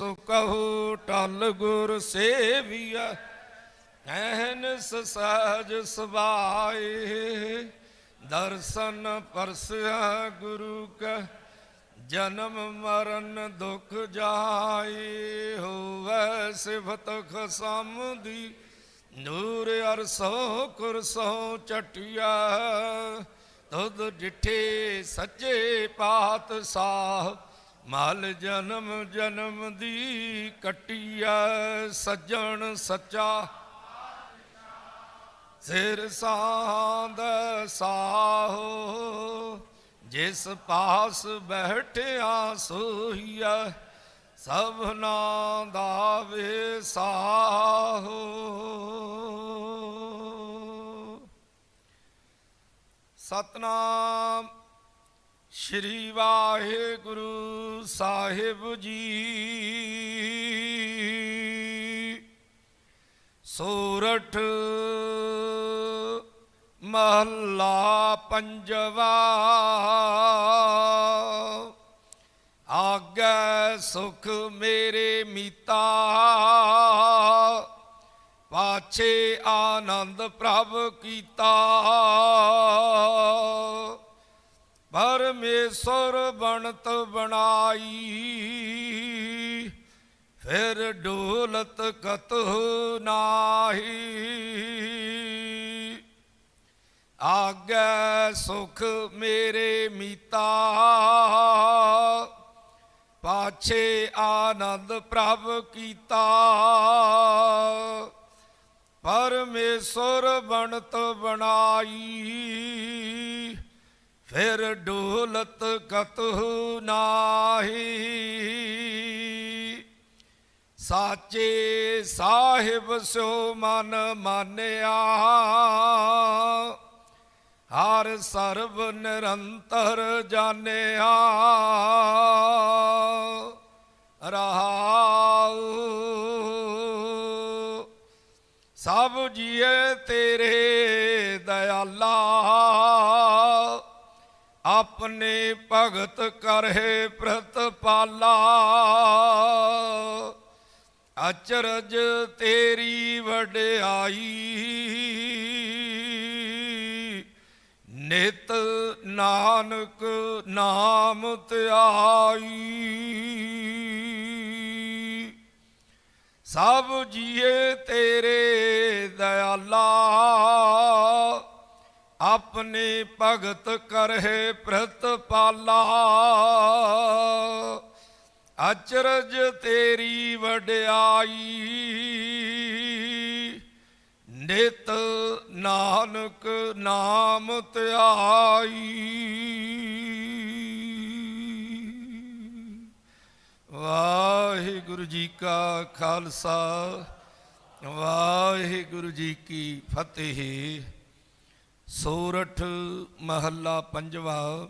ਸੋ ਕਹੋ ਟਲ ਗੁਰ ਸੇਵੀਆ ਐਹਨਸ ਸਹਜ ਸੁਭਾਏ। ਦਰਸ਼ਨ ਪਰਸਿਆ ਗੁਰੂ ਕਾ, ਜਨਮ ਮਰਨ ਦੁਖ ਜਾਏ। ਹੋਵੈ ਸਿਫਤ ਖਸਮ ਦੀ ਨੂਰ ਅਰਸੋ ਕੁਰਸੋ ਚਟਿਆ ਤੁਧ ਡਿਠੇ ਸੱਚੇ ਪਾਤ ਪਾਤਸ਼ਾਹ ਮਲ ਜਨਮ ਜਨਮ ਦੀ ਕਟਿਆ, ਸੱਜਣ ਸੱਚਾ। ਸਿਰ ਸਾਂਦ ਸਾਹੋ, ਜਿਸ ਪਾਸ ਬੈਠਿਆ ਸੋਹੀਆ ਸਭਨਾ ਦਾ ਵਿਸਾਹੋ। ਸਤਨਾਮ ਸ਼੍ਰੀ ਵਾਹਿਗੁਰੂ ਸਾਹਿਬ ਜੀ। ਸੋਰਠ ਮਹੱਲਾ ਪੰਜਵਾ। ਆਗੈ ਸੁਖ ਮੇਰੇ ਮੀਤਾ। ਪਾਛੇ ਆਨੰਦ ਪ੍ਰਭ ਕੀਤਾ। ਪਰਮੇਸ਼ਰ ਬਣਤ ਬਣਾਈ। ਫਿਰ ਡੋਲਤ ਕਤਹੁ ਨਾਹੀ। ਆਗੈ ਸੁਖ ਮੇਰੇ ਮੀਤਾ। ਪਾਛੇ ਆਨੰਦ ਪ੍ਰਭ ਕੀਤਾ। ਪਰਮੇਸ਼ਰ ਬਣਤ ਬਣਾਈ। ਫਿਰ ਡੋਲਤ ਕਤਹੁ ਨਾਹੀ। ਸਾਚੇ ਸਾਹਿਬ ਸੋ ਮਨ ਮਾਨਿਆ। ਹਰ ਸਰਬ ਨਿਰੰਤਰ ਜਾਣਿਆ। ਰਹਾਉ ਸਭ ਜੀਏ ਤੇਰੇ ਦਇਆਲਾ। ਆਪਣੇ ਭਗਤ ਕਰਹਿ ਪ੍ਰਤਪਾਲਾ। ਅਚਰਜ ਤੇਰੀ ਵਡਿਆਈ। ਨਿਤ ਨਾਨਕ ਨਾਮ ਧਿਆਈ। ਸਭ ਜੀਏ ਤੇਰੇ ਦਇਆਲਾ। ਆਪਣੇ ਭਗਤ ਕਰਹਿ ਪ੍ਰਤਪਾਲਾ ਅਚਰਜ ਤੇਰੀ ਵਡਿਆਈ, ਨਿਤ ਨਾਨਕ ਨਾਮ ਧਿਆਈ। ਵਾਹਿਗੁਰੂ ਜੀ ਕਾ ਖਾਲਸਾ, ਵਾਹਿਗੁਰੂ ਜੀ ਕੀ ਫਤਿਹ। ਸੋਰਠ ਮਹੱਲਾ ਪੰਜਵਾ,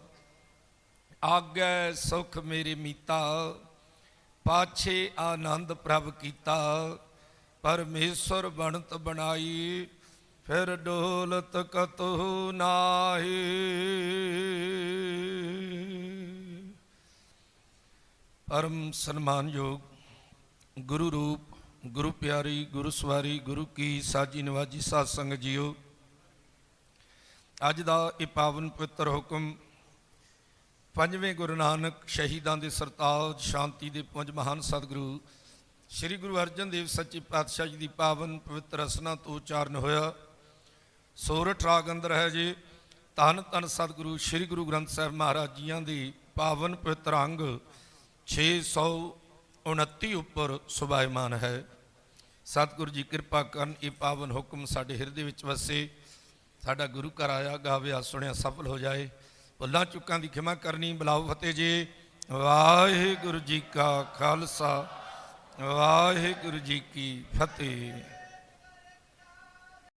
ਆਗੈ ਸੁਖ ਮੇਰੇ ਮੀਤਾ, ਪਾਛੇ ਆਨੰਦ ਪ੍ਰਭ ਕੀਤਾ, ਪਰਮੇਸ਼ਰ ਬਣਤ ਬਣਾਈ, ਫਿਰ ਡੋਲਤ ਕਤਹੁ ਨਾਹੀ। ਪਰਮ ਸਨਮਾਨਯੋਗ ਗੁਰੂ ਰੂਪ, ਗੁਰੂ ਪਿਆਰੀ, ਗੁਰੂ ਸਵਾਰੀ, ਗੁਰੂ ਕੀ ਸਾਜੀ ਨਵਾਜੀ ਸਾਧ ਸੰਗਤ ਜੀਓ ਅੱਜ ਦਾ ਇਹ ਪਾਵਨ ਪਵਿੱਤਰ ਹੁਕਮ ਪੰਜਵੇਂ ਗੁਰੂ ਨਾਨਕ ਸ਼ਹੀਦਾਂ ਦੇ ਸਰਤਾਜ ਸ਼ਾਂਤੀ ਦੇ ਪੰਜ ਮਹਾਨ ਸਤਿਗੁਰੂ ਸ੍ਰੀ ਗੁਰੂ ਅਰਜਨ ਦੇਵ ਸੱਚੇ ਪਾਤਸ਼ਾਹ ਜੀ ਦੀ ਪਾਵਨ ਪਵਿੱਤਰ ਰਸਨਾ ਤੋਂ ਉਚਾਰਨ ਹੋਇਆ। ਸੋਰਠ ਰਾਗ ਅੰਦਰ ਹੈ ਜੀ। ਧੰਨ ਧੰਨ ਸਤਿਗੁਰੂ ਸ੍ਰੀ ਗੁਰੂ ਗ੍ਰੰਥ ਸਾਹਿਬ ਮਹਾਰਾਜ ਜੀਆਂ ਦੀ ਪਾਵਨ ਪਵਿੱਤਰ ਅੰਗ 629 ਉੱਪਰ ਸੁਭਾਇਮਾਨ ਹੈ। ਸਤਿਗੁਰੂ ਜੀ ਕਿਰਪਾ ਕਰਨ ਇਹ ਪਾਵਨ ਹੁਕਮ ਸਾਡੇ ਹਿਰਦੇ ਵਿੱਚ ਵਸੇ। ਸਾਡਾ ਗੁਰੂ ਘਰ ਆਇਆ ਗਾਵਿਆ ਸੁਣਿਆ, ਸਫਲ ਹੋ ਜਾਏ। ਭੁੱਲਾਂ ਚੁੱਕਾਂ ਦੀ ਖਿਮਾ ਕਰਨੀ ਬਲਾਉ ਫਤਿਹ ਜੀ। ਵਾਹਿਗੁਰੂ ਜੀ ਕਾ ਖਾਲਸਾ, ਵਾਹਿਗੁਰੂ ਜੀ ਕੀ ਫਤਿਹ।